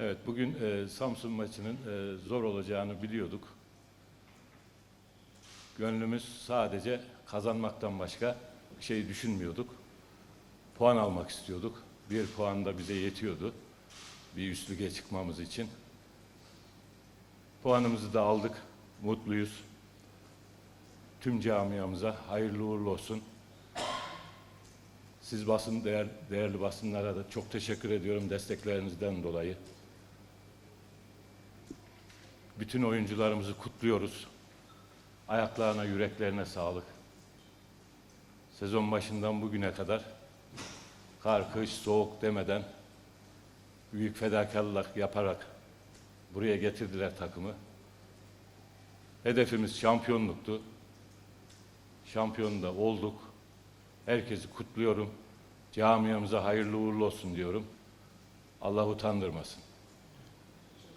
Evet, bugün e, Samsun maçının e, zor olacağını biliyorduk. Gönlümüz sadece kazanmaktan başka şey düşünmüyorduk. Puan almak istiyorduk. Bir puan da bize yetiyordu. Bir üst lige çıkmamız için. Puanımızı da aldık. Mutluyuz. Tüm camiamıza hayırlı uğurlu olsun. Siz basın değer, değerli basınlara da çok teşekkür ediyorum desteklerinizden dolayı. Bütün oyuncularımızı kutluyoruz. Ayaklarına, yüreklerine sağlık. Sezon başından bugüne kadar kar, kış, soğuk demeden büyük fedakarlık yaparak buraya getirdiler takımı. Hedefimiz şampiyonluktu. Şampiyon da olduk. Herkesi kutluyorum. Camiamıza hayırlı uğurlu olsun diyorum. Allah utandırmasın.